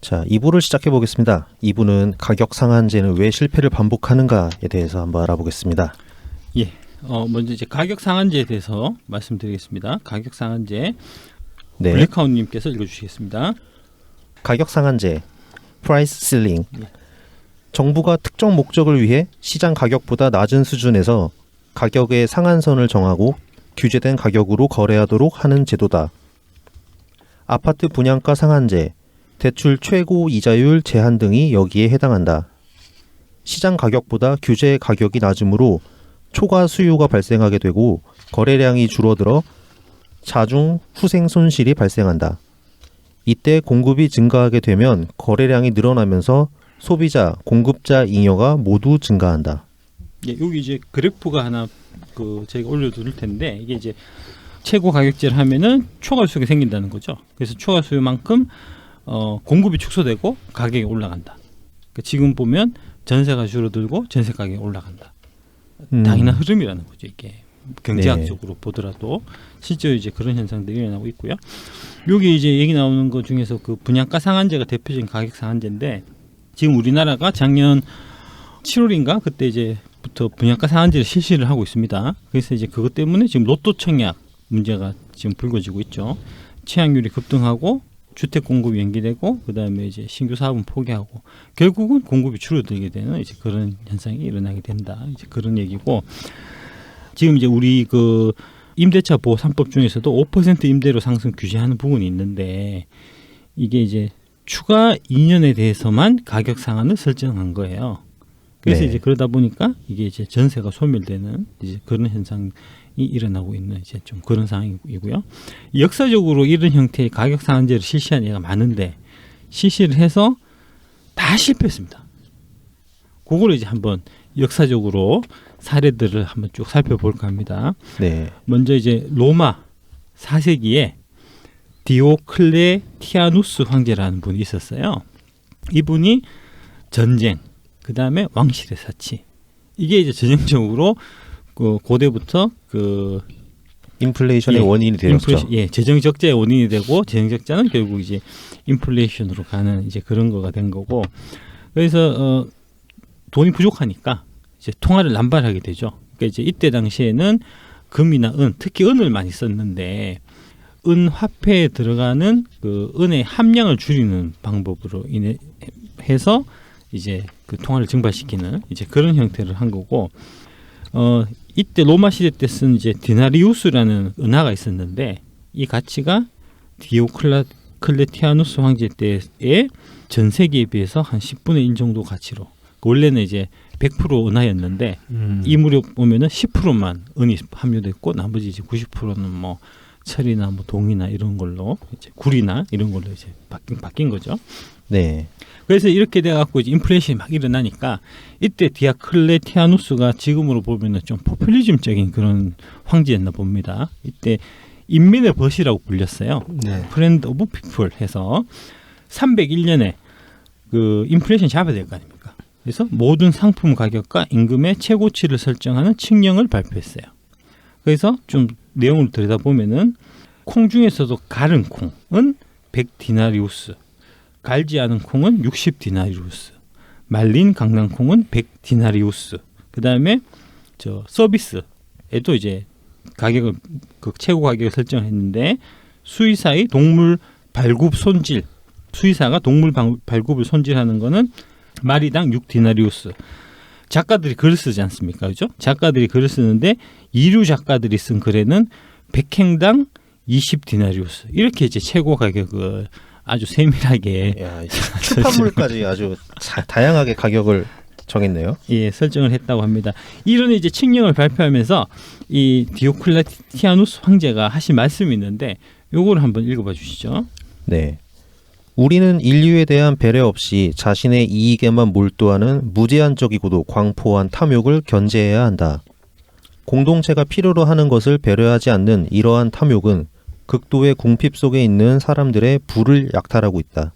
자, 2부를 시작해 보겠습니다. 2부는 가격 상한제는 왜 실패를 반복하는가에 대해서 한번 알아보겠습니다. 예. 어, 먼저 이제 가격 상한제에 대해서 말씀드리겠습니다. 가격 상한제 네. 블랙하운 님께서 읽어 주시겠습니다. 가격 상한제 (price ceiling) 예. 정부가 특정 목적을 위해 시장 가격보다 낮은 수준에서 가격의 상한선을 정하고 규제된 가격으로 거래하도록 하는 제도다. 아파트 분양가 상한제, 대출 최고 이자율 제한 등이 여기에 해당한다. 시장 가격보다 규제 가격이 낮으므로 초과 수요가 발생하게 되고 거래량이 줄어들어 자중 후생 손실이 발생한다. 이때 공급이 증가하게 되면 거래량이 늘어나면서 소비자, 공급자 잉여가 모두 증가한다. 예, 여기 이제 그래프가 하나 그 제가 올려둘 텐데 이게 이제 최고 가격제를 하면은 초과 수요가 생긴다는 거죠. 그래서 초과 수요만큼 어, 공급이 축소되고 가격이 올라간다. 그러니까 지금 보면 전세가 줄어들고 전세 가격이 올라간다. 음. 당연한 흐름이라는 거죠 이게 경제학적으로 보더라도 실제로 이제 그런 현상들이 일어나고 있고요. 여기 이제 얘기 나오는 것 중에서 그 분양가 상한제가 대표적인 가격 상한제인데 지금 우리나라가 작년 7월인가 그때 이제부터 분양가 상한제를 실시를 하고 있습니다. 그래서 이제 그것 때문에 지금 로또 청약 문제가 지금 불거지고 있죠. 취약률이 급등하고 주택 공급이 연기되고 그다음에 이제 신규 사업은 포기하고 결국은 공급이 줄어들게 되는 이제 그런 현상이 일어나게 된다. 이제 그런 얘기고 지금 이제 우리 그 임대차 보호 3법 중에서도 5% 임대료 상승 규제하는 부분이 있는데 이게 이제 추가 2년에 대해서만 가격 상한을 설정한 거예요. 그래서 네. 이제 그러다 보니까 이게 이제 전세가 소멸되는 이제 그런 현상이 일어나고 있는 이제 좀 그런 상황이고요. 역사적으로 이런 형태의 가격 상한제를 실시한 예가 많은데 실시를 해서 다 실패했습니다. 그걸 이제 한번 역사적으로 사례들을 한번 쭉 살펴볼까 합니다. 네. 먼저 이제 로마 4세기에 디오클레티아누스 황제라는 분이 있었어요. 이분이 전쟁, 그 다음에 왕실의 사치. 이게 이제 전형적으로 그 고대부터 그 인플레이션의 예, 원인이 되었죠. 인플레이션, 예, 재정 적자의 원인이 되고 재정 적자는 결국 이제 인플레이션으로 가는 이제 그런 거가 된 거고 그래서 어 돈이 부족하니까 이제 통화를 남발하게 되죠. 그러니까 이제 이때 당시에는 금이나 은, 특히 은을 많이 썼는데 은 화폐에 들어가는 그 은의 함량을 줄이는 방법으로 인해 해서 이제 그 통화를 증발시키는 이제 그런 형태를 한 거고 어 이때 로마 시대 때 쓴 이제 디나리우스라는 은화가 있었는데 이 가치가 디오클레티아누스 황제 때의 전 세계에 비해서 한 10분의 1 정도 가치로 원래는 이제 100% 은하였는데 음. 이 무렵 보면은 10%만 은이 함유됐고 나머지 이제 90%는 뭐 철이나 뭐 동이나 이런 걸로 이제 구리나 이런 걸로 이제 바뀐 바뀐 거죠. 네. 그래서 이렇게 돼 갖고 이제 인플레이션이 막 일어나니까 이때 디아클레티아누스가 지금으로 보면은 좀 포퓰리즘적인 그런 황제였나 봅니다. 이때 인민의 벗이라고 불렸어요. 네. 프렌드 오브 피플 해서 301년에 그 인플레이션 잡아야 될 거 아닙니까? 그래서 모든 상품 가격과 임금의 최고치를 설정하는 칙령을 발표했어요. 그래서 좀 내용을 들여다보면은 콩 중에서도 갈은 콩은 100디나리우스, 갈지 않은 콩은 60디나리우스, 말린 강낭콩은 100디나리우스. 그다음에 저 서비스에도 이제 가격을 그 최고 가격을 설정했는데 수의사의 동물 발굽 손질 수의사가 동물 방- 발굽을 손질하는 거는 마리당 6디나리우스. 작가들이 글을 쓰지 않습니까? 그죠? 작가들이 글을 쓰는데 이류 작가들이 쓴 글에는 100행당 20디나리우스. 이렇게 이제 최고 가격을 아주 세밀하게 야, 이 출판물까지 아주 자- 다양하게 가격을 정했네요. 예, 설정을 했다고 합니다. 이런 이제 칙령을 발표하면서 이 디오클레티아누스 황제가 하신 말씀이 있는데 요거를 한번 읽어봐 주시죠. 네. 우리는 인류에 대한 배려 없이 자신의 이익에만 몰두하는 무제한적이고도 광포한 탐욕을 견제해야 한다. 공동체가 필요로 하는 것을 배려하지 않는 이러한 탐욕은 극도의 궁핍 속에 있는 사람들의 부를 약탈하고 있다.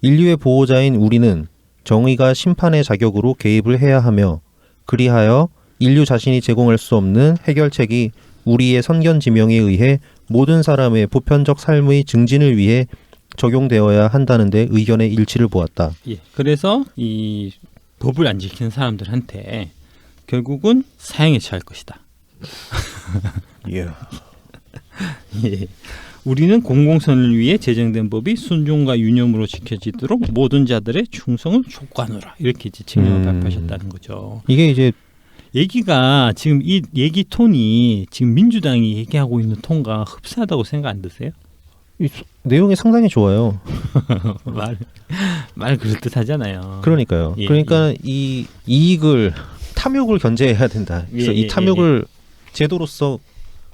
인류의 보호자인 우리는 정의가 심판의 자격으로 개입을 해야 하며 그리하여 인류 자신이 제공할 수 없는 해결책이 우리의 선견 지명에 의해 모든 사람의 보편적 삶의 증진을 위해 적용되어야 한다는데 의견의 일치를 보았다. 예. 그래서 이 법을 안 지키는 사람들한테 결국은 사형에 처할 것이다. 예. 예. 우리는 공공선을 위해 제정된 법이 순종과 유념으로 지켜지도록 모든 자들의 충성을 촉구하노라 이렇게 이제 칙령을 음. 발표하셨다는 거죠. 이게 이제 얘기가 지금 이 얘기 톤이 지금 민주당이 얘기하고 있는 톤과 흡사하다고 생각 안 드세요? 이 소- 내용이 상당히 좋아요. 말, 말 그럴듯 하잖아요. 그러니까요. 예, 그러니까 이 이익을 탐욕을 견제해야 된다. 그래서 예, 예, 이 탐욕을 제도로서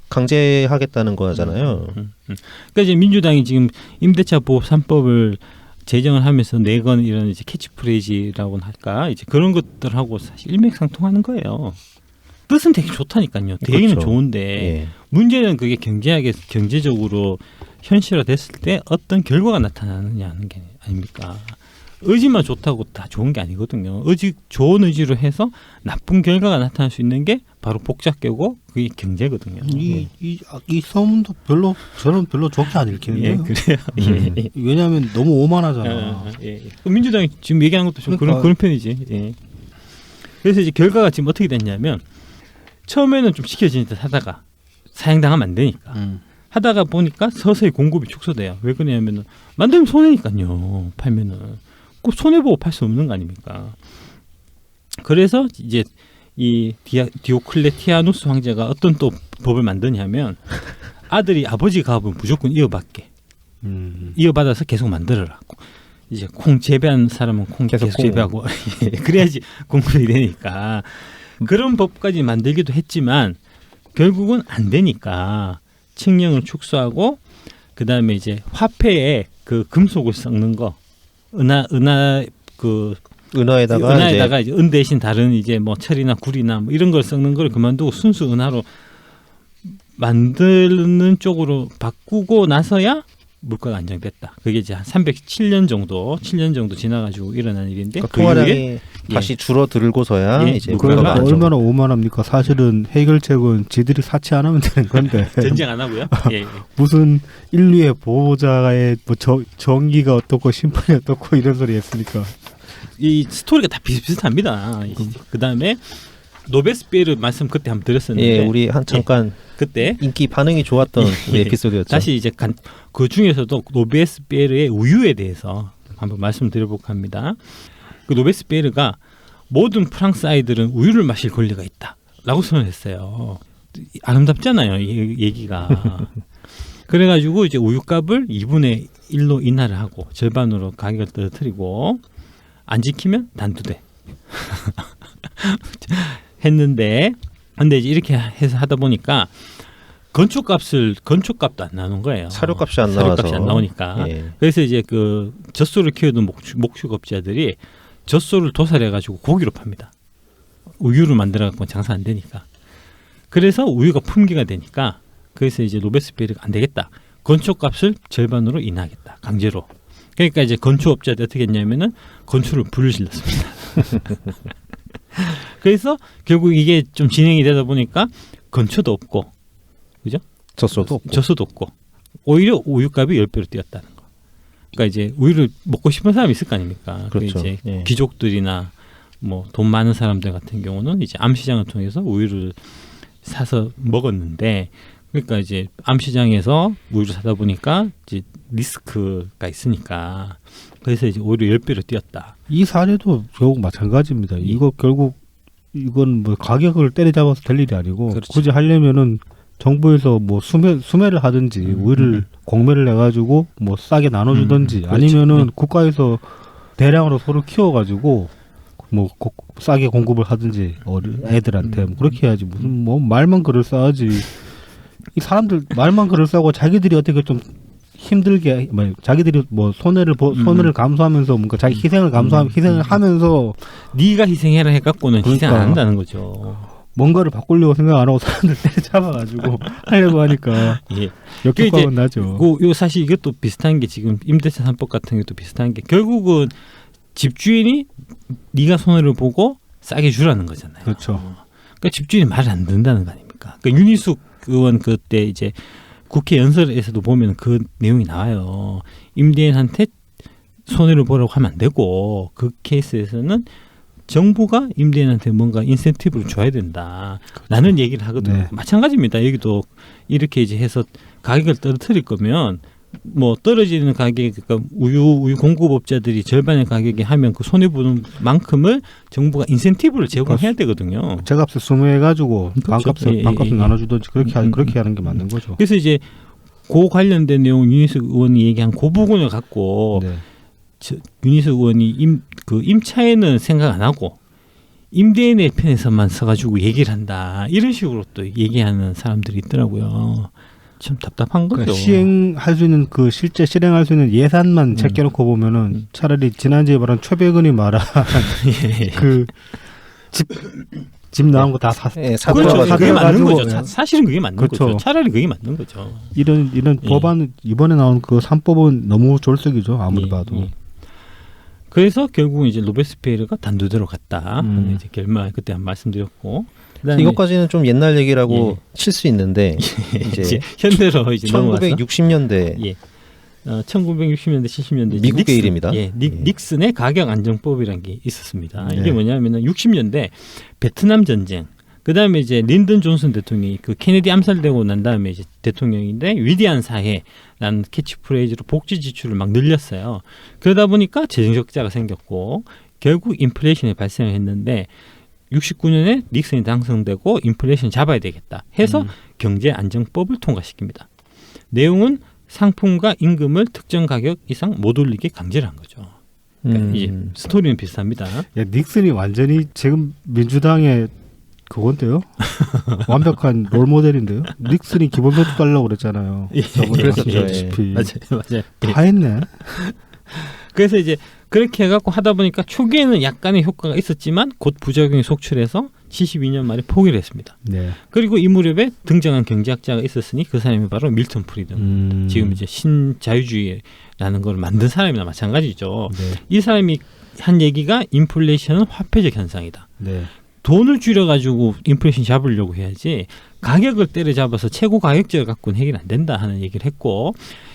강제하겠다는 거잖아요. 음, 음. 그러니까 이제 민주당이 지금 임대차 보호 3법을 제정을 하면서 내건 이런 이제 캐치프레이즈라고나 할까 이제 그런 것들하고 사실 일맥상통하는 거예요. 뜻은 되게 좋다니까요. 되기는 그렇죠. 좋은데 예. 문제는 그게 경제하게 경제적으로 현실화됐을 때 어떤 결과가 나타나느냐 하는 게 아닙니까? 의지만 좋다고 다 좋은 게 아니거든요. 의지 좋은 의지로 해서 나쁜 결과가 나타날 수 있는 게 바로 복잡계고 그게 경제거든요. 이, 이, 아, 이 소문도 별로 저는 별로 좋게 안 예, 읽히는데요. 그래요. 음. 예, 예. 왜냐하면 너무 오만하잖아. 어, 예, 예. 그 민주당이 지금 얘기하는 것도 좀 그런 그러니까. 그런 편이지. 예. 그래서 이제 결과가 지금 어떻게 됐냐면 처음에는 좀 지켜지는 듯 하다가 사양당하면 안 되니까 음. 하다가 보니까 서서히 공급이 축소돼요. 왜 그러냐면은 만들면 손해니까요. 팔면은 꼭 손해 보고 팔 수 없는 거 아닙니까? 그래서 이제 이 디아, 디오클레티아누스 황제가 어떤 또 법을 만드냐면 아들이 아버지 가업은 무조건 이어받게 음. 이어받아서 계속 만들어라. 이제 콩 재배한 사람은 콩 계속 계속, 콩. 재배하고 예, 그래야지 공급이 되니까 그런 법까지 만들기도 했지만 결국은 안 되니까 칙령을 축소하고 그 다음에 이제 화폐에 그 금속을 섞는 거 은하 은하 그 은하에다가 은하에다가 이제 이제 은 대신 다른 이제 뭐 철이나 구리나 뭐 이런 걸 섞는 걸 그만두고 순수 은하로 만드는 쪽으로 바꾸고 나서야 물가가 안정됐다. 그게 이제 한 307년 정도, 7년 정도 지나가지고 일어난 일인데 그러니까 그 통화량이 다시 줄어들고서야 예, 이제 물가가 물가가 안정. 얼마나 오만합니까? 사실은 해결책은 지들이 사치 안 하면 되는 건데 전쟁 안 하고요. 예, 예. 무슨 인류의 보호자의 뭐 저, 정의가 어떻고 심판이 어떻고 이런 소리 했으니까 이 스토리가 다 비슷비슷합니다. 그 다음에 노베스피에르 말씀 그때 한번 드렸었는데 예, 우리 한 잠깐 그때 인기 반응이 좋았던 예. 에피소드였죠. 다시 이제 간, 그 중에서도 노베스피에르의 우유에 대해서 한번 말씀드려볼까 합니다. 그 노베스피에르가 모든 프랑스 아이들은 우유를 마실 권리가 있다라고 선언했어요. 아름답잖아요, 이 얘기가. 그래가지고 이제 우유값을 2분의 1로 인하를 하고 절반으로 가격을 떨어뜨리고 안 지키면 단두대 했는데 근데 이제 이렇게 해서 하다 보니까 건축값을 건축값도 안 나오는 거예요. 사료값이 안 사료값이 안 나오니까. 예. 그래서 이제 그 젖소를 키우던 목축, 목축업자들이 젖소를 도살해 가지고 고기로 팝니다. 우유를 만들어 갖고 장사 안 되니까. 그래서 우유가 품귀가 되니까 그래서 이제 로베스피에르가 안 되겠다. 건축값을 절반으로 인하하겠다. 강제로. 그러니까 이제 건축업자들 어떻게 했냐면은 건축을 불을 질렀습니다. 그래서 결국 이게 좀 진행이 되다 보니까 건초도 없고 젖소도 없고. 젖소도 없고 오히려 우유값이 열 배로 뛰었다는 거. 그러니까 이제 우유를 먹고 싶은 사람이 있을 거 아닙니까? 그 그렇죠. 이제 예. 귀족들이나 뭐 돈 많은 사람들 같은 경우는 이제 암시장을 통해서 우유를 사서 먹었는데 그러니까 이제 암시장에서 우유를 사다 보니까 이제 리스크가 있으니까 그래서 이제 오히려 열 배로 뛰었다. 이 사례도 결국 마찬가지입니다. 이거 결국 이건 뭐 가격을 때려잡아서 될 일이 아니고 그렇죠. 굳이 하려면은 정부에서 뭐 수매 수매를 하든지 음, 우유를 음. 공매를 해 가지고 뭐 싸게 나눠 주든지 음, 그렇죠. 아니면은 음. 국가에서 대량으로 소를 키워 가지고 뭐 고- 싸게 공급을 하든지 어리 애들한테 뭐 그렇게 해야지 무슨 뭐 말만 그럴싸하지 이 사람들 말만 그럴싸하고 자기들이 어떻게 좀 힘들게 뭐 자기들이 뭐 손해를 보, 음. 손해를 감수하면서 뭔가 자기 희생을 감수하면 음, 희생을 음. 하면서 네가 희생해라 해갖고는 희생 안 그러니까. 한다는 거죠. 뭔가를 바꾸려고 생각 안 하고 사람들 때려잡아가지고 하려고 하니까 예. 역효과는 나죠. 그, 요 사실 이것도 비슷한 게 지금 임대차 3법 같은 것도 비슷한 게 결국은 집주인이 네가 손해를 보고 싸게 주라는 거잖아요. 그렇죠. 그러니까 집주인이 말을 안 듣는다는 거 아닙니까? 그러니까 윤희숙 의원 그때 이제 국회 연설에서도 보면 그 내용이 나와요. 임대인한테 손해를 보라고 하면 안 되고 그 케이스에서는 정부가 임대인한테 뭔가 인센티브를 줘야 된다. 라는 얘기를 하거든요. 네. 마찬가지입니다. 여기도 이렇게 이제 해서 가격을 떨어뜨릴 거면 뭐 떨어지는 가격 그러니까 우유 우유 공급업자들이 절반의 가격에 하면 그 손해 보는 만큼을 정부가 인센티브를 제공해야 되거든요. 제값을 스무해 가지고 그렇죠. 반값을 예, 반값을 예, 예. 나눠주든지 그렇게 하, 음, 음, 그렇게 하는 게 맞는 거죠. 그래서 이제 그 관련된 내용 윤희숙 의원이 얘기한 그 부분을 갖고 네. 저, 윤희숙 의원이 임 그 임차에는 생각 안 하고 임대인의 편에서만 서가지고 얘기를 한다 이런 식으로 또 얘기하는 사람들이 있더라고요. 참 답답한 거죠. 그러니까 시행할 수 있는 그 실제 실행할 수 있는 예산만 음. 제껴놓고 보면은 음. 차라리 지난주에 말한 최백은이 말한 예. 그집 집 나온 거 다 사. 예, 그렇죠. 그게 맞는 거죠. 사- 사실은 그게 맞는 그렇죠. 거죠. 차라리 그게 맞는 거죠. 이런 이런 예. 법안 이번에 나온 그 3법은 너무 졸속이죠 아무리 예, 봐도. 예. 그래서 결국 이제 로베스피에르가 단두대로 갔다. 음. 이제 결말 그때 한 말씀드렸고. 그다음에 이것까지는 좀 옛날 얘기라고 예. 칠수 있는데 이제, 이제 현대로 이제 넘어와서 1960년대 예. 어, 1960년대 70년대 미국의 일입니다. 예, 닉, 예. 닉슨의 가격 안정법이라는 게 있었습니다. 네. 이게 뭐냐면은 60년대 베트남 전쟁 그다음에 이제 린든 존슨 대통령이 그 케네디 암살되고 난 다음에 이제 대통령인데 위대한 사회라는 캐치프레이즈로 복지 지출을 막 늘렸어요. 그러다 보니까 재정 적자가 생겼고 결국 인플레이션이 발생을 했는데 69년에 닉슨이 당선되고 인플레이션 잡아야 되겠다 해서 음. 경제 안정법을 통과시킵니다. 내용은 상품과 임금을 특정 가격 이상 못 올리게 강제를 한 거죠. 그러니까 음. 이제 스토리는 비슷합니다. 야, 닉슨이 완전히 지금 민주당의 그건데요. 완벽한 롤 모델인데요. 닉슨이 기본소득 달라고 그랬잖아요. 예, 저번에 그랬었죠, 말씀드렸다시피 맞아요, 맞아요. 예. 다 했네. 그래서 이제 그렇게 해갖고 하다 보니까 초기에는 약간의 효과가 있었지만 곧 부작용이 속출해서 72년 말에 포기를 했습니다. 네. 그리고 이 무렵에 등장한 경제학자가 있었으니 그 사람이 바로 밀턴 프리든. 음. 지금 이제 신자유주의라는 걸 만든 사람이나 마찬가지죠. 네. 이 사람이 한 얘기가 인플레이션은 화폐적 현상이다. 네. 돈을 줄여가지고 인플레이션 잡으려고 해야지 가격을 때려잡아서 최고 가격제를 갖고는 해결 안 된다 하는 얘기를 했고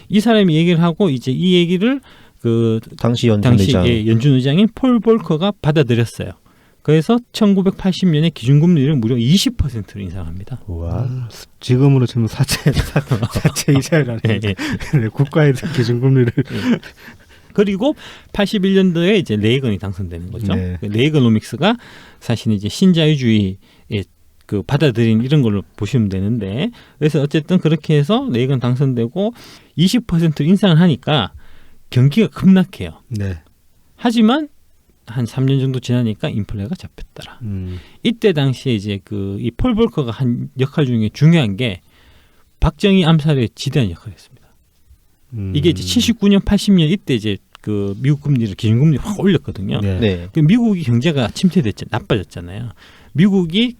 이 사람이 얘기를 하고 이제 이 얘기를 그 당시 연준 당시 의장 예, 연준 의장인 폴 볼커가 받아들였어요. 그래서 1980년에 기준금리를 무려 20%로 인상합니다. 우와. 음, 지금으로 치면 사채 사, 사채 이자라는 예, 예. 네, 국가의 기준금리를 그리고 81년도에 이제 레이건이 당선되는 거죠. 네. 그 레이건오믹스가 사실 이제 신자유주의에 그 받아들인 이런 걸로 보시면 되는데 그래서 어쨌든 그렇게 해서 레이건 당선되고 20% 인상을 하니까 경기가 급락해요. 네. 하지만 한 3년 정도 지나니까 인플레가 잡혔더라. 음. 이때 당시에 이제 그 이 폴 볼커가 한 역할 중에 중요한 게 박정희 암살에 지대한 역할을 했습니다. 음. 이게 이제 79년, 80년 이때 이제 그 미국 금리를 기준금리 확 올렸거든요. 네. 네. 그 미국이 경제가 침체됐죠, 나빠졌잖아요. 미국이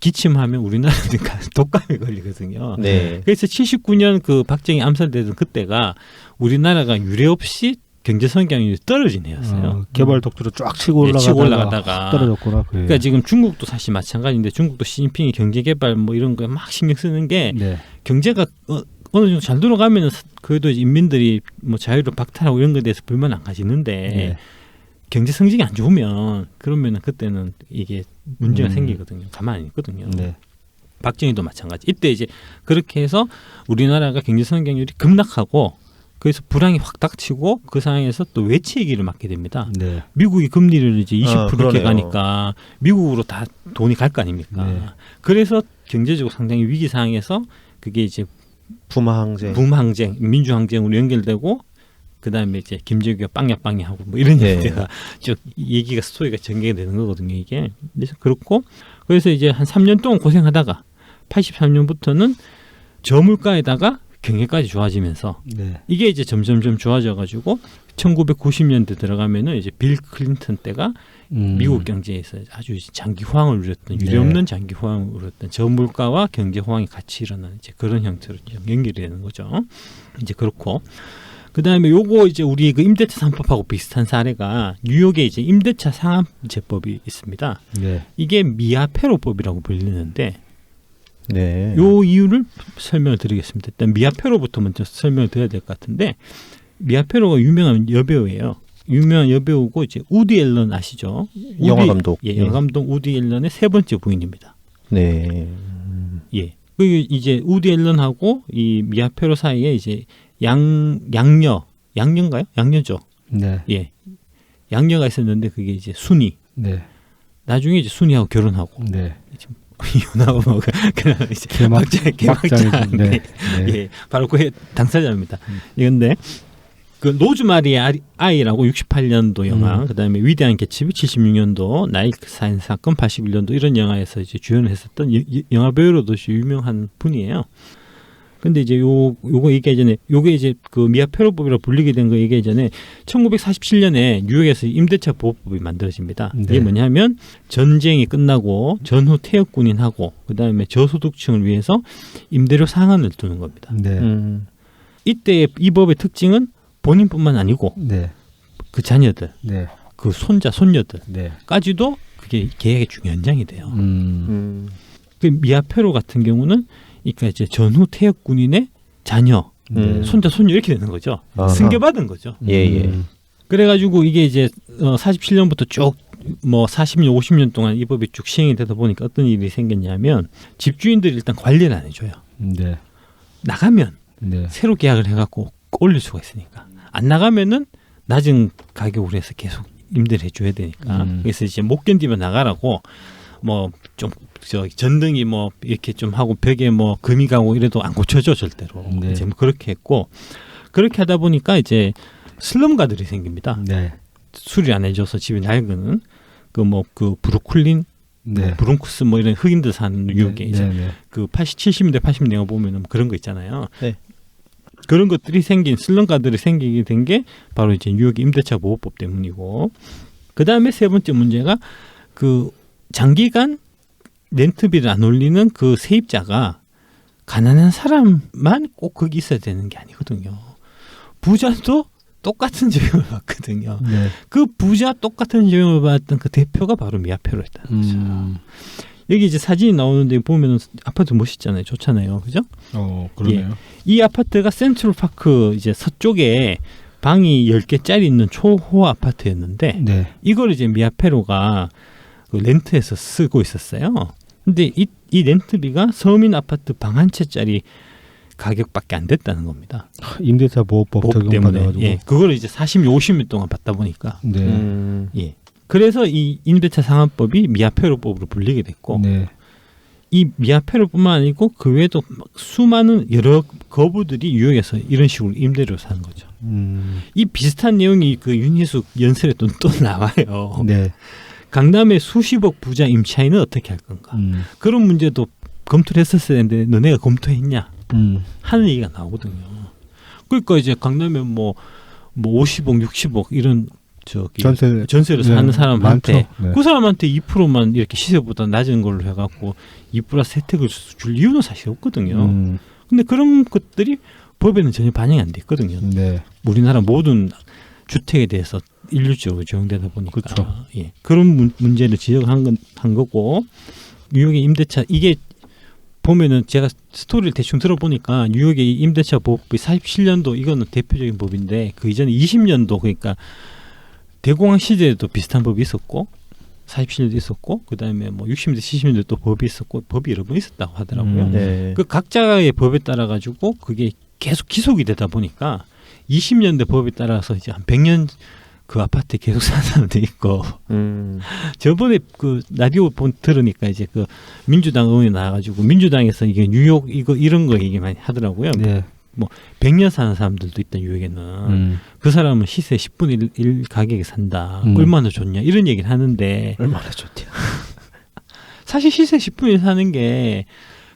기침하면 우리나라는 독감에 걸리거든요. 네. 그래서 79년 그 박정희 암살되던 그때가 우리나라가 유례 없이 경제 성장률이 떨어진 해였어요. 어, 개발 독주로 쫙 치고 네, 올라가다가, 치고 올라가다가. 확 떨어졌구나. 그게. 그러니까 지금 중국도 사실 마찬가지인데 중국도 시진핑이 경제 개발 뭐 이런 거에 막 신경 쓰는 게 네. 경제가 어, 어느 정도 잘 돌아가면은 그래도 인민들이 뭐 자유를 박탈하고 이런 거에 대해서 불만 안 가지는데 네. 경제 성적이 안 좋으면 그러면은 그때는 이게 문제가 음. 생기거든요. 가만히 안 있거든요. 네. 박정희도 마찬가지. 이때 이제 그렇게 해서 우리나라가 경제 성장률이 급락하고 그래서 불황이 확 닥치고 그 상황에서 또 외채 위기를 맞게 됩니다. 네. 미국이 금리를 이제 20% 아, 이렇게 그러네요. 가니까 미국으로 다 돈이 갈 거 아닙니까? 네. 그래서 경제적으로 상당히 위기 상황에서 그게 이제 부마 항쟁. 붐항쟁, 민주항쟁으로 연결되고 그다음에 이제 김정기가 빵야빵야 하고 뭐 이런 네. 얘기가 쭉 얘기가 스토리가 전개가 되는 거거든요 이게 그래서 그렇고 그래서 이제 한 3년 동안 고생하다가 83년부터는 저물가에다가 경기까지 좋아지면서 네. 이게 이제 점점점 좋아져 가지고 1990년대 들어가면은 이제 빌 클린턴 때가 음. 미국 경제에서 아주 장기 호황을 누렸던 네. 유례 없는 장기 호황을 누렸던 저물가와 경제 호황이 같이 일어나는 이제 그런 형태로 좀 연결이 되는 거죠. 이제 그렇고 그다음에 요거 이제 우리 그 임대차 상법하고 비슷한 사례가 뉴욕에 이제 임대차 상한제법이 있습니다. 네. 이게 미아페로법이라고 불리는데 네. 요 이유를 설명을 드리겠습니다. 일단 미아페로부터 먼저 설명을 드려야 될 것 같은데 미아페로가 유명한 여배우예요. 유명한 여배우고 이제 우디 앨런 아시죠? 우디- 영화 감독. 예, 영화 감독 우디 앨런의 세 번째 부인입니다. 네. 예. 그리고 이제 우디 앨런하고 이 미아페로 사이에 이제 양 양녀 양녀인가요? 양녀죠. 네. 예. 양녀가 있었는데 그게 이제 순이. 네. 나중에 이제 순이하고 결혼하고 네. 이혼하고 뭐 그냥 이제 개막- 막장 개막장. 막장이죠. 네. 네. 예, 바로 그 당사자입니다. 음. 이건데 그 로즈 마리의 아리- 아이라고 68년도 영화, 음. 그다음에 위대한 개츠비 76년도, 나일 사인 사건 81년도 이런 영화에서 이제 주연을 했었던 여- 여- 영화 배우로도 유명한 분이에요. 근데 이제 요 요거 얘기하기 전에 요게 이제 그 미아 페로법이라 불리게 된 거 얘기하기 전에 1947년에 뉴욕에서 임대차 보호법이 만들어집니다. 네. 이게 뭐냐면 전쟁이 끝나고 전후 퇴역 군인하고 그다음에 저소득층을 위해서 임대료 상한을 두는 겁니다. 네. 음. 이때 이 법의 특징은 본인뿐만 아니고 네. 그 자녀들, 네. 그 손자, 손녀들까지도 네. 그게 계약의 중연장이 돼요. 음. 음. 그 미아페로 같은 경우는 그러니까 이제 전후 퇴역 군인의 자녀, 음. 손자, 손녀 이렇게 되는 거죠. 아하. 승계받은 거죠. 예, 예. 음. 그래가지고 이게 이제 어, 47년부터 쭉 뭐 40년, 50년 동안 이 법이 쭉 시행이 되다 보니까 어떤 일이 생겼냐면 집주인들이 일단 관리를 안 해줘요. 네. 나가면 네. 새로 계약을 해갖고 올릴 수가 있으니까 안 나가면은 낮은 가격으로 해서 계속 임대를 해줘야 되니까 음. 그래서 이제 못 견디면 나가라고 뭐 좀 저 전등이 뭐 이렇게 좀 하고 벽에 뭐 금이 가고 이래도 안 고쳐져 절대로 네. 이제 뭐 그렇게 했고 그렇게 하다 보니까 이제 슬럼가들이 생깁니다 네. 수리 안 해줘서 집이 낡은 그뭐그 브루클린 네. 브롱크스 뭐 이런 흑인들 사는 뉴욕에 이제 네. 네. 그 80, 70년대, 80년대 보면은 그런 거 있잖아요. 네. 그런 것들이 생긴 슬럼가들이 생기게 된 게 바로 이제 뉴욕 임대차 보호법 때문이고 그 다음에 세 번째 문제가 그 장기간 렌트비를 안 올리는 그 세입자가 가난한 사람만 꼭 거기 있어야 되는 게 아니거든요. 부자도 똑같은 적용을 받거든요. 네. 그 부자 똑같은 적용을 받았던 그 대표가 바로 미아페로였다는 거죠. 음. 여기 이제 사진이 나오는데 보면은 아파트 멋있잖아요. 좋잖아요. 그죠? 어, 그러네요. 이 아파트가 센트럴 파크 이제 서쪽에 방이 10개짜리 있는 초호 아파트였는데 네. 이걸 이제 미아페로가 그 렌트해서 쓰고 있었어요. 근데 이, 이 렌트비가 서민 아파트 방 한 채짜리 가격밖에 안 됐다는 겁니다. 임대차 보호법 법 때문에. 적용받아가지고. 예. 그걸 이제 40, 50년 동안 받다 보니까 네. 음. 예. 그래서 이 임대차 상한법이 미아페로법으로 불리게 됐고 네. 이 미아페로뿐만 아니고 그 외에도 막 수많은 여러 거부들이 뉴욕에서 이런 식으로 임대료 사는 거죠. 음. 이 비슷한 내용이 그 윤희숙 연설에 또, 또 나와요. 네. 강남의 수십억 부자 임차인은 어떻게 할 건가? 음. 그런 문제도 검토를 했었어야 했는데 너네가 검토했냐? 음. 하는 얘기가 나오거든요. 그러니까 이제 강남에 뭐, 뭐 50억, 60억 이런 저기 전세 전세를 네, 사는 사람한테 많죠. 네. 그 사람한테 2%만 이렇게 시세보다 낮은 걸로 해갖고 2 플러스 혜택을 줄 이유는 사실 없거든요. 음. 근데 그런 것들이 법에는 전혀 반영이 안돼 있거든요. 네. 우리나라 모든 주택에 대해서 일률적으로 적용되다 보니까 그렇죠. 예. 그런 문, 문제를 지적한 건, 한 거고 뉴욕의 임대차 이게 보면은 제가 스토리를 대충 들어보니까 뉴욕의 이 임대차 법이 47년도 이거는 대표적인 법인데 그 이전에 20년도 그러니까 대공황 시대에도 비슷한 법이 있었고 47년도 있었고 그다음에 뭐 60년대 70년대 또 법이 있었고 법이 여러 번 있었다고 하더라고요. 음. 네. 그 각자의 법에 따라 가지고 그게 계속 기속이 되다 보니까 20년대 법에 따라서 이제 한 100년 그 아파트에 계속 사는 사람도 있고 음. 저번에 그 라디오 본 들으니까 이제 그 민주당 의원이 나와가지고 민주당에서 이게 뉴욕 이거 이런 거 얘기 많이 하더라고요. 네. 100년 사는 사람들도 있다 뉴욕에는 음. 그 사람은 시세 10분의 1, 1 가격에 산다. 음. 얼마나 좋냐 이런 얘기를 하는데 얼마나 좋대요. 사실 시세 10분의 1 사는 게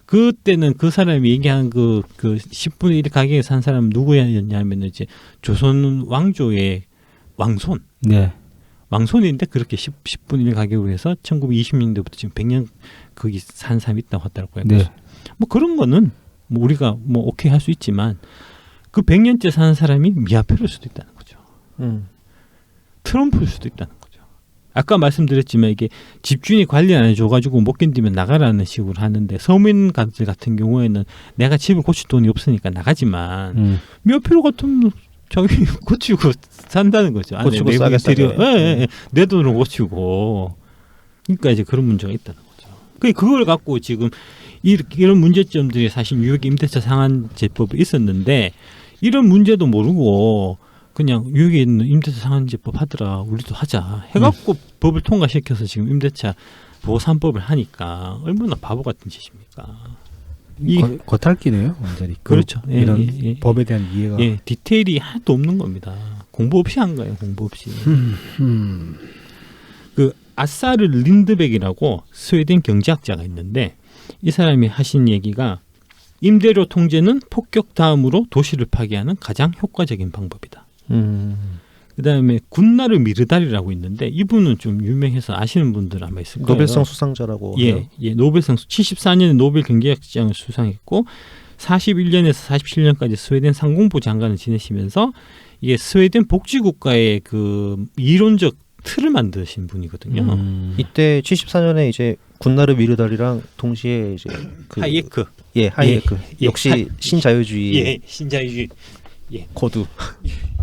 그때는 그 사람이 얘기한 그, 그 10분의 1 가격에 산 사람 누구였냐면 이제 조선 왕조의 왕손. 네. 왕손인데 그렇게 10, 10분의 1 가격으로 해서 1920년대부터 지금 100년 거기 산 사람이 있다고 하더라고요. 네. 뭐 그런 거는 뭐 우리가 뭐 오케이 할 수 있지만 그 100년째 사는 사람이 미아페로일 수도 있다는 거죠. 음. 트럼프일 수도 있다는 거죠. 아까 말씀드렸지만 이게 집주인이 관리 안 해줘가지고 못 견디면 나가라는 식으로 하는데 서민가들 같은 경우에는 내가 집을 고칠 돈이 없으니까 나가지만 음. 몇 필요 같으 면 자기 고치고 산다는 거죠. 고치고 싸게 싸게. 예, 예, 예. 내 돈으로 고치고. 그러니까 이제 그런 문제가 있다는 거죠. 그 그걸 갖고 지금 이, 이런 문제점들이 사실 유역 임대차 상한제법에 있었는데 이런 문제도 모르고 그냥 유역에 있는 임대차 상한제법 하더라 우리도 하자 해갖고 법을 통과시켜서 지금 임대차 보호 3법을 하니까 얼마나 바보 같은 짓입니까? 이- 거, 겉핥기네요 완전히 그 그렇죠. 예, 이런 예, 예. 법에 대한 이해가 예, 디테일이 하나도 없는 겁니다. 공부 없이 한 거예요, 공부 없이. 음. 그 아사르 린드백이라고 스웨덴 경제학자가 있는데 이 사람이 하신 얘기가 임대료 통제는 폭격 다음으로 도시를 파괴하는 가장 효과적인 방법이다. 음. 그 다음에 군나르 미르달이라고 있는데 이분은 좀 유명해서 아시는 분들 아마 있을 거예요. 노벨상 수상자라고 해요. 예, 예, 노벨상 74년에 노벨 경제학獎을 수상했고 41년에서 47년까지 스웨덴 상공부 장관을 지내시면서 이게 스웨덴 복지국가의 그 이론적 틀을 만드신 분이거든요. 음. 이때 74년에 이제 군나르 미르달이랑 동시에 이제 그 하이에크, 예 하이에크 예, 역시 하이- 신자유주의 예, 신자유주의, 코드.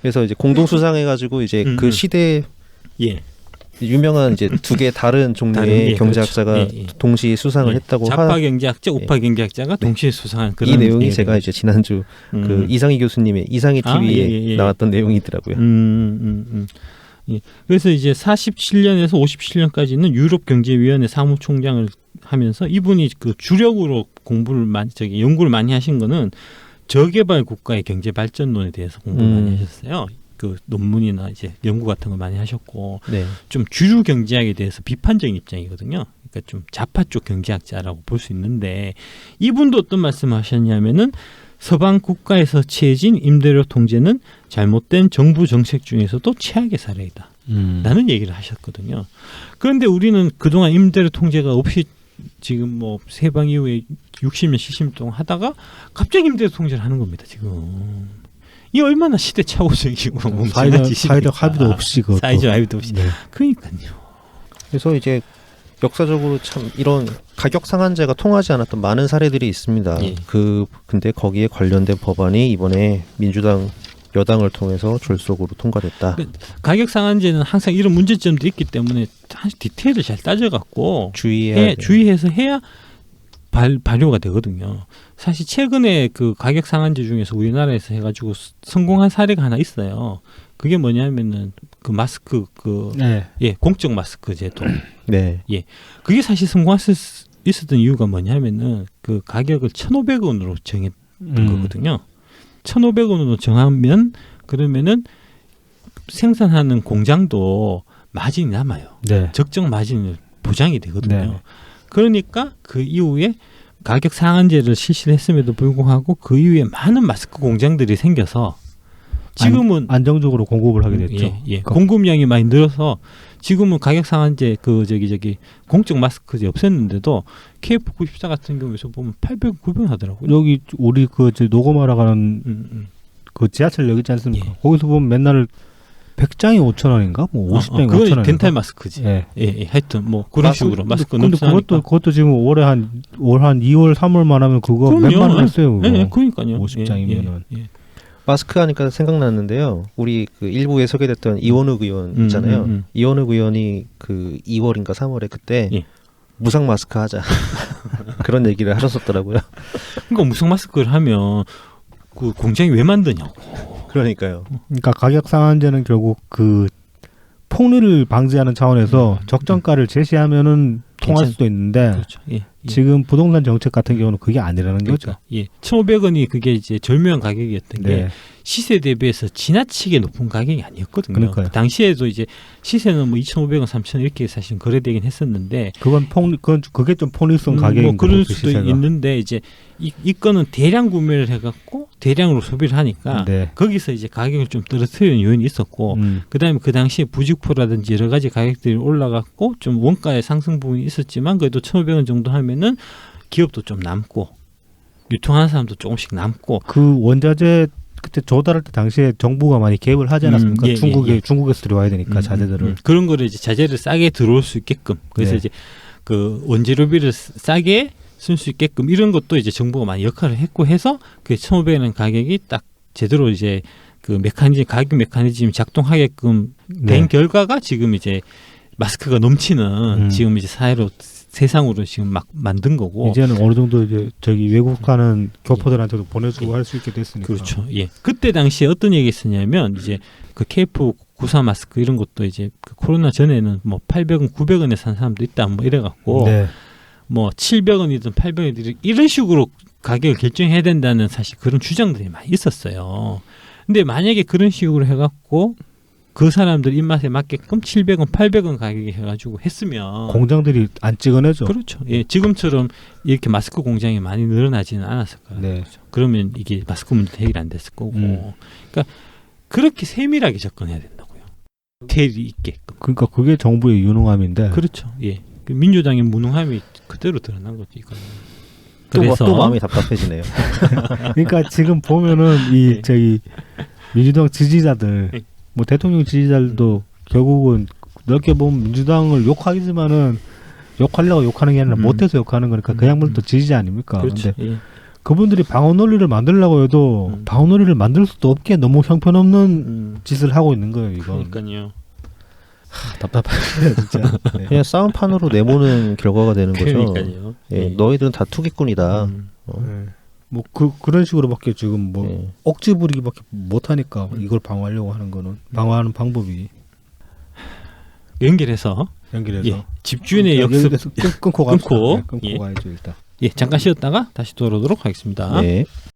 그래서 이제 공동 수상해가지고 이제 음, 그 음. 시대 예, 유명한 이제 두 개 다른 종류의 다른, 예, 경제학자가 그렇죠. 예, 예. 동시에 수상을 예. 했다고 좌파 하. 경제학자, 우파 경제학자가 동시에 수상한 그런 이 내용이 얘기가 제가 이제 지난주 음. 그 이상희 교수님의 이상희 아, TV에 예, 예, 예. 나왔던 내용이더라고요. 음, 음, 음. 예. 그래서 이제 47년에서 57년까지는 유럽 경제위원회 사무총장을 하면서 이분이 그 주력으로 공부를 많이 저기 연구를 많이 하신 거는 저개발 국가의 경제 발전론에 대해서 공부를 음. 많이 하셨어요. 그 논문이나 이제 연구 같은 걸 많이 하셨고 네. 좀 주류 경제학에 대해서 비판적인 입장이거든요. 그러니까 좀 좌파 쪽 경제학자라고 볼 수 있는데 이분도 어떤 말씀하셨냐면은 서방 국가에서 취해진 임대료 통제는 잘못된 정부 정책 중에서도 최악의 사례이다. 음. 라는 얘기를 하셨거든요. 그런데 우리는 그동안 임대료 통제가 없이 지금 뭐 세방 이후에 60년, 70년 동안 하다가 갑자기 임대료 통제를 하는 겁니다. 지금 이 얼마나 시대착오적이고 멍청한 사회적? 사회적 합의도 없이 그 사회적 합의도 없이 네. 그러니까요. 그래서 이제 역사적으로 참 이런 가격 상한제가 통하지 않았던 많은 사례들이 있습니다. 예. 그 근데 거기에 관련된 법안이 이번에 민주당 여당을 통해서 졸속으로 통과됐다. 그- 가격 상한제는 항상 이런 문제점도 있기 때문에 사실 디테일을 잘 따져갖고 주의해야 해, 돼요. 주의해서 해야 발, 발효가 되거든요. 사실 최근에 그 가격 상한제 중에서 우리나라에서 해가지고 스- 성공한 사례가 하나 있어요. 그게 뭐냐면은 그 마스크 그 네. 예, 공적 마스크 제도. 네. 그게 사실 성공할 수 있- 있었던 이유가 뭐냐면은 그 가격을 1,500원으로 정했던 음. 거거든요. 1,500원으로 정하면 그러면은 생산하는 공장도 마진이 남아요. 네. 적정 마진을 보장이 되거든요. 네. 그러니까 그 이후에 가격 상한제를 실시를 했음에도 불구하고 그 이후에 많은 마스크 공장들이 생겨서 지금은 안 정적으로 공급을 하게 됐죠. 예, 예. 그- 공급량이 많이 늘어서 지금은 가격 상한제 그 저기 저기 공적 마스크제 없앴는데도 KF94 같은 경우에서 보면 800, 900 하더라고요. 여기 우리 그 녹음하러 가는 음, 음. 그 지하철역 있지 않습니까? 예. 거기서 보면 맨날 100장이 5천 원인가? 뭐 50장이 어, 어, 5천 그건 원인가? 덴탈 마스크지. 예. 예, 예. 하여튼 뭐 그런 아, 식으로 마스크 근데. 그것도 그것도 지금 올해 한올한 2월 3월만 하면 그거 그럼요. 몇만 원 했어요. 예. 예, 그러니까요. 50 장이면은. 예, 예, 예. 마스크 하니까 생각났는데요. 우리 그 일부에 소개됐던 이원욱 의원 음, 있잖아요. 음, 음. 이원욱 의원이 그 2월인가 3월에 그때 예. 무상 마스크 하자 그런 얘기를 하셨었더라고요. 그러니까 무슨 마스크를 하면 그 공장이 왜 만드냐고. 그러니까요. 그러니까 가격 상한제는 결국 그 폭리를 방지하는 차원에서 음, 적정가를 제시하면은 통할 괜찮- 수도 있는데 그렇죠. 예. 예. 지금 부동산 정책 같은 경우는 그게 아니라는 거죠. 그러니까 예. 1,500원이 그게 이제 절묘한 가격이었던 게 네. 시세 대비해서 지나치게 높은 가격이 아니었거든요. 그러니까요. 그 당시에도 이제 시세는 뭐 2,500원, 3,000원 이렇게 사실 거래되긴 했었는데 그건 폭리 그건 그게 좀 폭리성 음, 가격인 뭐 그럴 그 수도 시세가. 있는데 이제 이, 이 거는 대량 구매를 해갖고 대량으로 소비를 하니까 네. 거기서 이제 가격을 좀 떨어뜨리는 요인이 있었고 음. 그다음에 그 당시에 부직포라든지 여러 가지 가격들이 올라갔고 좀 원가의 상승 부분이 있었지만 그래도 1,500원 정도 하면은 기업도 좀 남고 유통하는 사람도 조금씩 남고 그 원자재 그때 조달할 때 당시에 정부가 많이 개입을 하지 않았습니까? 음, 예, 중국에 예, 예. 중국에서 들어와야 되니까 음, 자재들을. 음, 음. 그런 거를 이제 자재를 싸게 들어올 수 있게끔 그래서 네. 이제 그 원재료비를 싸게 쓸 수 있게끔 이런 것도 이제 정부가 많이 역할을 했고 해서 그 1,500원 가격이 딱 제대로 이제 그 메커니즘 가격 메커니즘이 작동하게끔 된 네. 결과가 지금 이제 마스크가 넘치는 음. 지금 이제 사회로 세상으로 지금 막 만든 거고 이제는 어느 정도 이제 저기 외국 가는 교포들한테도 보내주고 할수 있게 됐으니까. 그렇죠. 예. 그때 당시에 어떤 얘기 있었냐면 이제 그 KF 94 마스크 이런 것도 이제 그 코로나 전에는 뭐 800원, 900원에 산 사람도 있다 뭐 이래 갖고 네. 뭐 700원이든 800원이든 이런 식으로 가격을 결정해야 된다는 사실 그런 주장들이 많이 있었어요. 근데 만약에 그런 식으로 해 갖고 그 사람들 입맛에 맞게끔 700원, 800원 가격에 해 가지고 했으면 공장들이 안 찍어내죠. 그렇죠. 예, 지금처럼 이렇게 마스크 공장이 많이 늘어나지는 않았을 거예요. 네. 그러면 이게 마스크 문제 해결이 안 됐을 거고. 음. 그러니까 그렇게 세밀하게 접근해야 된다고요. 디테일이 있게끔. 그러니까 그게 정부의 유능함인데. 그렇죠. 예. 그 민주당의 무능함이 그대로 드러난 거죠. 이거는. 또, 그래서 또 마음이 답답해지네요. 그러니까 지금 보면은 이 네. 저기 민주당 지지자들 네. 뭐 대통령 지지자들도 결국은 넓게 보면 민주당을 욕하지만은 욕하려고 욕하는 게 아니라 음. 못해서 욕하는 거니까 그 음. 양반도 지지자 아닙니까? 그렇죠. 근데 예. 그분들이 방어 논리를 만들려고 해도 음. 방어 논리를 만들 수도 없게 너무 형편없는 음. 짓을 하고 있는 거예요. 이거 그러니까요. 답답해요 진짜. 네. 그냥 싸움판으로 내모는 결과가 되는 거죠. 그러니까요. 예, 예. 너희들은 다 투기꾼이다. 음. 네. 뭐 그, 그런 식으로밖에 지금 뭐 예. 억지 부리기밖에 못 하니까 이걸 방어하려고 하는 거는 방어하는 방법이 연결해서 연결해서 예. 집주인의 자, 역습 연결해서 끊, 끊고. 끊고, 네, 끊고 예. 가야죠 일단. 예, 잠깐 쉬었다가 다시 돌아오도록 하겠습니다. 네.